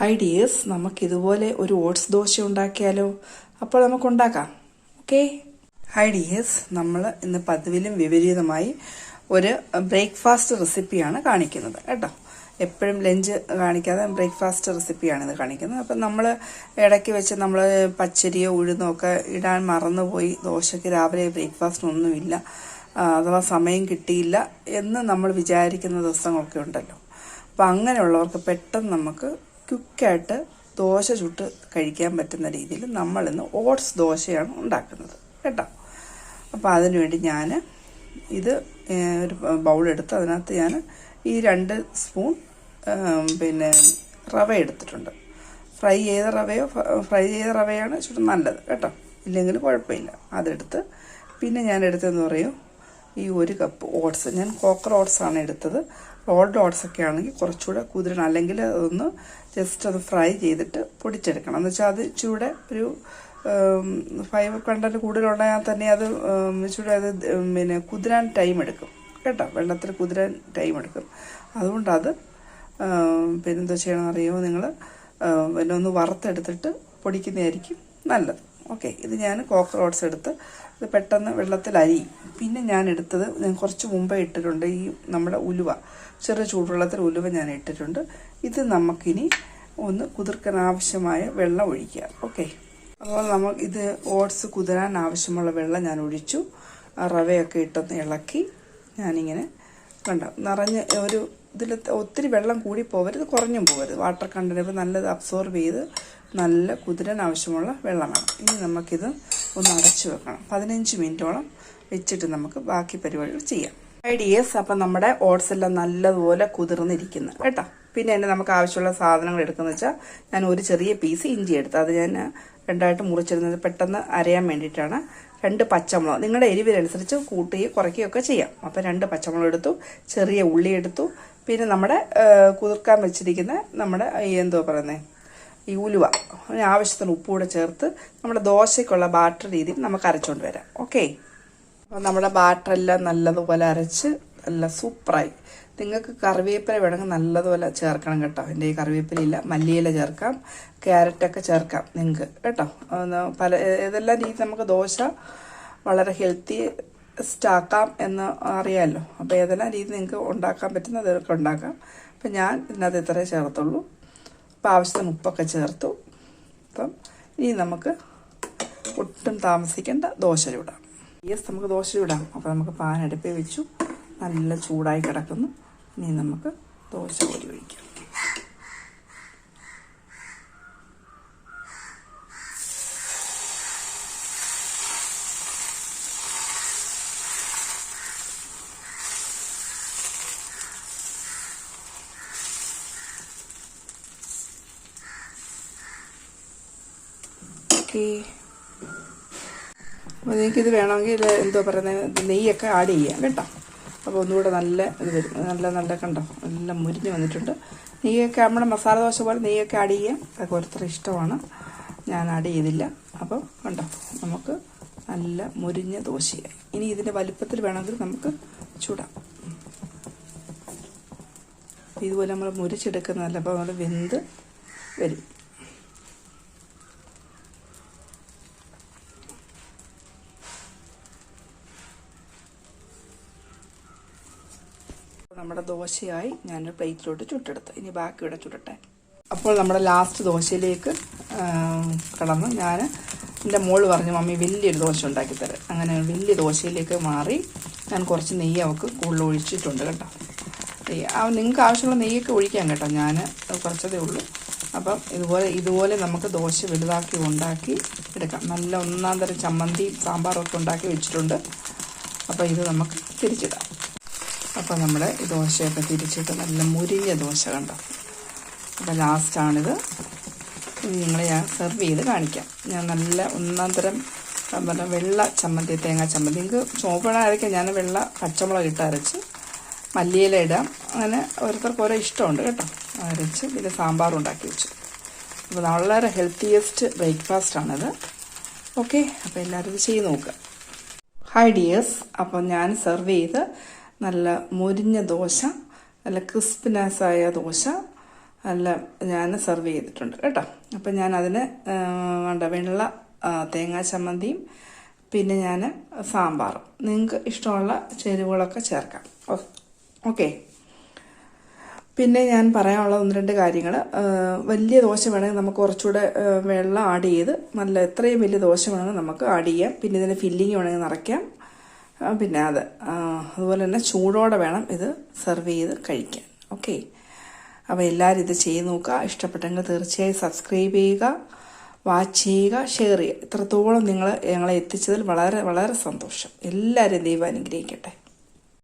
Hi dears നമുക്കിതുപോലെ ഒരു oats dosa ഉണ്ടാക്കിയാലോ? അപ്പോൾ നമുക്ക് ഉണ്ടാക്കാം ഓക്കെ? ഹൈ ഡിയേഴ്സ് നമ്മൾ ഇന്ന് പതിവിലും വിപരീതമായി ഒരു ബ്രേക്ക്ഫാസ്റ്റ് റെസിപ്പിയാണ് കാണിക്കുന്നത്. കേട്ടോ? എപ്പോഴും ലഞ്ച് കാണിക്കാതെ ബ്രേക്ക്ഫാസ്റ്റ് റെസിപ്പിയാണ് ഇത് കാണിക്കുന്നത്. അപ്പം നമ്മൾ ഇടയ്ക്ക് വെച്ച് നമ്മൾ പച്ചരിയോ ഉഴുന്നോ ഒക്കെ ഇടാൻ മറന്നുപോയി ദോശയ്ക്ക് രാവിലെ ബ്രേക്ക്ഫാസ്റ്റിനൊന്നുമില്ല അഥവാ സമയം കിട്ടിയില്ല എന്ന് നമ്മൾ വിചാരിക്കുന്ന ദിവസങ്ങളൊക്കെ ഉണ്ടല്ലോ. അപ്പം അങ്ങനെയുള്ളവർക്ക് പെട്ടെന്ന് നമുക്ക് ക്വിക്കായിട്ട് ദോശ ചുട്ട് കഴിക്കാൻ പറ്റുന്ന രീതിയിൽ നമ്മളിന്ന് ഓട്സ് ദോശയാണ് ഉണ്ടാക്കുന്നത്. കേട്ടോ? അപ്പോൾ അതിനുവേണ്ടി ഞാൻ ഇത് ഒരു ബൗളെടുത്ത് അതിനകത്ത് ഞാൻ ഈ രണ്ട് സ്പൂൺ പിന്നെ റവ എടുത്തിട്ടുണ്ട്. ഫ്രൈ ചെയ്ത റവയോ ഫ്രൈ ചെയ്ത റവയാണ് ചുട്ട് നല്ലത്. കേട്ടോ? ഇല്ലെങ്കിൽ കുഴപ്പമില്ല. അതെടുത്ത് പിന്നെ ഞാൻ എടുത്തതെന്ന് പറയും. ഈ ഒരു കപ്പ് ഓട്സ് ഞാൻ കോക്കർ ഓട്സ് ആണ് എടുത്തത്. റോൾഡ് ഓട്സ് ഒക്കെ ആണെങ്കിൽ കുറച്ചുകൂടെ കുതിരണം. അല്ലെങ്കിൽ അതൊന്ന് ജസ്റ്റ് അത് ഫ്രൈ ചെയ്തിട്ട് പൊടിച്ചെടുക്കണം. എന്ന് വെച്ചാൽ അത് ഇച്ചിരൂടെ ഒരു ഫൈബർ കണ്ടന്റ് കൂടുതലുണ്ടെങ്കിൽ തന്നെ അത് ചൂടെ അത് പിന്നെ കുതിരാൻ ടൈം എടുക്കും. കേട്ടോ? വെള്ളത്തിൽ കുതിരാൻ ടൈം എടുക്കും. അതുകൊണ്ട് അത് പിന്നെന്താ ചെയ്യണമെന്ന് അറിയുമോ നിങ്ങൾ? പിന്നെ ഒന്ന് വറുത്തെടുത്തിട്ട് പൊടിക്കുന്നതായിരിക്കും നല്ലത്. ഓക്കെ ഇത് ഞാൻ കോക്കർ ഓട്സ് എടുത്ത് ഇത് പെട്ടെന്ന് വെള്ളത്തിൽ പിന്നെ ഞാൻ എടുത്തത് ഞാൻ കുറച്ച് മുമ്പേ ഇട്ടിട്ടുണ്ട് ഈ നമ്മുടെ ഉലുവ. ചെറിയ ചൂടുവെള്ളത്തിൽ ഉലുവ ഞാൻ ഇട്ടിട്ടുണ്ട്. ഇത് നമുക്കിനി ഒന്ന് കുതിർക്കാൻ ആവശ്യമായ വെള്ളം ഒഴിക്കുക. ഓക്കെ. അപ്പോൾ നമ്മൾ ഇത് ഓട്സ് കുതിരാൻ ആവശ്യമുള്ള വെള്ളം ഞാൻ ഒഴിച്ചു. റവയൊക്കെ ഇട്ടൊന്ന് ഇളക്കി ഞാനിങ്ങനെ കണ്ട നിറഞ്ഞ് ഒരു ഇതിൽ ഒത്തിരി വെള്ളം കൂടി പോകരുത് കുറഞ്ഞും പോകരുത് വാട്ടർ കണ്ടന്റ് നല്ലത് അബ്സോർബ് ചെയ്ത് നല്ല കുതിരാൻ ആവശ്യമുള്ള വെള്ളമാണ്. ഇനി നമുക്കിത് ഒന്ന് അടച്ചു വെക്കണം. പതിനഞ്ച് മിനിറ്റോളം വെച്ചിട്ട് നമുക്ക് ബാക്കി പരിപാടികൾ ചെയ്യാം. ഐഡിയസ് അപ്പം നമ്മുടെ ഓട്സ് എല്ലാം നല്ലതുപോലെ കുതിർന്നിരിക്കുന്നു. കേട്ടോ? പിന്നെ എന്നെ നമുക്ക് ആവശ്യമുള്ള സാധനങ്ങൾ എടുക്കുന്നത് വെച്ചാൽ ഞാൻ ഒരു ചെറിയ പീസ് ഇഞ്ചി എടുത്ത് അത് ഞാൻ രണ്ടായിട്ട് മുറിച്ചിരുന്നത് പെട്ടെന്ന് അരയാൻ വേണ്ടിയിട്ടാണ്. രണ്ട് പച്ചമുളക്. നിങ്ങളുടെ എരിവിനനുസരിച്ച് കൂട്ടുകയും കുറയ്ക്കുകയൊക്കെ ചെയ്യാം. അപ്പം രണ്ട് പച്ചമുളക് എടുത്തു ചെറിയ ഉള്ളി എടുത്തു. പിന്നെ നമ്മുടെ കുതിർക്കാൻ വെച്ചിരിക്കുന്ന നമ്മുടെ എന്തോ പറയുന്നത് ഈ ഉലുവ ആവശ്യത്തിന് ഉപ്പ് കൂടെ ചേർത്ത് നമ്മുടെ ദോശയ്ക്കുള്ള ബാറ്റർ രീതിയിൽ നമുക്ക് അരച്ചുകൊണ്ട് വരാം. ഓക്കെ അപ്പോൾ നമ്മുടെ ബാറ്ററെല്ലാം നല്ലതുപോലെ അരച്ച് നല്ല സൂപ്പറായി. നിങ്ങൾക്ക് കറിവേപ്പില വേണമെങ്കിൽ നല്ലതുപോലെ ചേർക്കണം കേട്ടോ. എന്റെ ഈ കറിവേപ്പിലയില്ല മല്ലിയില ചേർക്കാം ക്യാരറ്റൊക്കെ ചേർക്കാം നിങ്ങൾക്ക് കേട്ടോ. പല ഏതെല്ലാം രീതി നമുക്ക് ദോശ വളരെ ഹെൽത്തി സ്റ്റാക്കാം എന്ന് അറിയാമല്ലോ അപ്പോൾ ഏതെല്ലാം രീതി നിങ്ങൾക്ക് ഉണ്ടാക്കാൻ പറ്റുന്ന അതൊക്കെ ഉണ്ടാക്കാം. അപ്പം ഞാൻ ഇതിനകത്ത് ഇത്രേ ചേർത്തുള്ളൂ. അപ്പോൾ ആവശ്യത്തിന് ഉപ്പൊക്കെ ചേർത്തു. അപ്പം ഇനി നമുക്ക് ഒട്ടും താമസിക്കേണ്ട ദോശ ചൂടാം യെസ് നമുക്ക് ദോശ ചൂടാം അപ്പോൾ നമുക്ക് പാൻ അടുപ്പിൽ വെച്ചു. നല്ല ചൂടായി കിടക്കുന്നു. ഇനി നമുക്ക് ദോശ കോരി ഒഴിക്കാം. ഓക്കേ അപ്പോൾ നിങ്ങൾക്കിത് വേണമെങ്കിൽ എന്തോ പറയുന്നത് നെയ്യൊക്കെ ആഡ് ചെയ്യാം കേട്ടോ. അപ്പോൾ ഒന്നുകൂടെ നല്ല ഇത് വരും. നല്ല നല്ല കണ്ടോ നല്ല മുരിഞ്ഞ് വന്നിട്ടുണ്ട്. നെയ്യൊക്കെ നമ്മുടെ മസാല ദോശ പോലെ നെയ്യൊക്കെ ആഡ് ചെയ്യാം. അതൊക്കെ ഓരോരുത്തർ ഇഷ്ടമാണ്. ഞാൻ ആഡ് ചെയ്തില്ല. അപ്പോൾ കണ്ടോ നമുക്ക് നല്ല മുരിഞ്ഞ ദോശയായി. ഇനി ഇതിന്റെ വലിപ്പത്തിൽ വേണമെങ്കിൽ നമുക്ക് ചൂടാം. ഇതുപോലെ നമ്മൾ മുരിച്ചെടുക്കുന്നതല്ല അപ്പോൾ നമ്മൾ വെന്ത് വരും. നമ്മുടെ ദോശയായി ഞാനൊരു പ്ലേറ്റിലോട്ട് ചുട്ടെടുത്ത്. ഇനി ബാക്കി ഇവിടെ ചുടട്ടെ. അപ്പോൾ നമ്മുടെ ലാസ്റ്റ് ദോശയിലേക്ക് കടന്ന് ഞാൻ എന്റെ മോൾ പറഞ്ഞു മമ്മി വലിയൊരു ദോശ ഉണ്ടാക്കി തരാം അങ്ങനെ വലിയ ദോശയിലേക്ക് മാറി ഞാൻ കുറച്ച് നെയ്യ് അവൾക്ക് കൂടുതൽ ഒഴിച്ചിട്ടുണ്ട് കേട്ടോ. നിങ്ങൾക്ക് ആവശ്യമുള്ള നെയ്യൊക്കെ ഒഴിക്കാം കേട്ടോ ഞാൻ കുറച്ചതേ ഉള്ളൂ. അപ്പം ഇതുപോലെ ഇതുപോലെ നമുക്ക് ദോശ വലുതാക്കി ഉണ്ടാക്കി എടുക്കാം. നല്ല ഒന്നാം തരം ചമ്മന്തി സാമ്പാറൊക്കെ ഉണ്ടാക്കി വെച്ചിട്ടുണ്ട്. അപ്പോൾ ഇത് നമുക്ക് തിരിച്ചിടാം. അപ്പോൾ നമ്മൾ ദോശയൊക്കെ തിരിച്ചിട്ട് നല്ല മുരിഞ്ഞ ദോശ കണ്ടോ? അപ്പോൾ ലാസ്റ്റാണിത്. നിങ്ങളെ ഞാൻ സെർവ് ചെയ്ത് കാണിക്കാം. ഞാൻ നല്ല ഒന്നാം തരം എന്താ വെള്ള ചമ്മന്തി തേങ്ങാ ചമ്മന്തി. നിങ്ങൾക്ക് ചോപ്പിടാതിരിക്കാം ഞാൻ വെള്ള പച്ചമുളക് ഇട്ട് അരച്ച് മല്ലിയില ഇടാം. അങ്ങനെ ഓരോരുത്തർക്ക് ഓരോ ഇഷ്ടമുണ്ട് കേട്ടോ. അരച്ച് പിന്നെ സാമ്പാർ ഉണ്ടാക്കി വെച്ചു. അപ്പോൾ വളരെ ഹെൽത്തിയസ്റ്റ് ബ്രേക്ക്ഫാസ്റ്റാണിത് ഓക്കെ അപ്പോൾ എല്ലാവരും ഇത് ചെയ്ത് നോക്കുക ഹൈ ഡിയേഴ്സ് അപ്പം ഞാൻ സെർവ് ചെയ്ത് നല്ല മുരിഞ്ഞ ദോശ നല്ല ക്രിസ്പിനെസ്സായ ദോശ നല്ല ഞാൻ സെർവ് ചെയ്തിട്ടുണ്ട് കേട്ടോ. അപ്പം ഞാൻ അതിന് വേണ്ട വെള്ള തേങ്ങാ ചമ്മന്തിയും പിന്നെ ഞാൻ സാമ്പാറും. നിങ്ങൾക്ക് ഇഷ്ടമുള്ള ചേരുവകളൊക്കെ ചേർക്കാം. ഓക്കെ. പിന്നെ ഞാൻ പറയാനുള്ള ഒന്ന് രണ്ട് കാര്യങ്ങൾ വലിയ ദോശ വേണമെങ്കിൽ നമുക്ക് കുറച്ചുകൂടെ വെള്ളം ആഡ് ചെയ്ത് നല്ല എത്രയും വലിയ ദോശ വേണമെങ്കിൽ നമുക്ക് ആഡ് ചെയ്യാം. പിന്നെ ഇതിന് ഫില്ലിങ് വേണമെങ്കിൽ നിറയ്ക്കാം. പിന്നെ അത് അതുപോലെ തന്നെ ചൂടോടെ വേണം ഇത് സെർവ് ചെയ്ത് കഴിക്കാൻ. ഓക്കെ അപ്പോൾ എല്ലാവരും ഇത് ചെയ്ത് നോക്കുക. ഇഷ്ടപ്പെട്ടെങ്കിൽ തീർച്ചയായും സബ്സ്ക്രൈബ് ചെയ്യുക വാച്ച് ചെയ്യുക ഷെയർ ചെയ്യുക. ഇത്രത്തോളം നിങ്ങൾ ഞങ്ങളെ എത്തിച്ചതിൽ വളരെ വളരെ സന്തോഷം. എല്ലാവരും ദൈവം അനുഗ്രഹിക്കട്ടെ.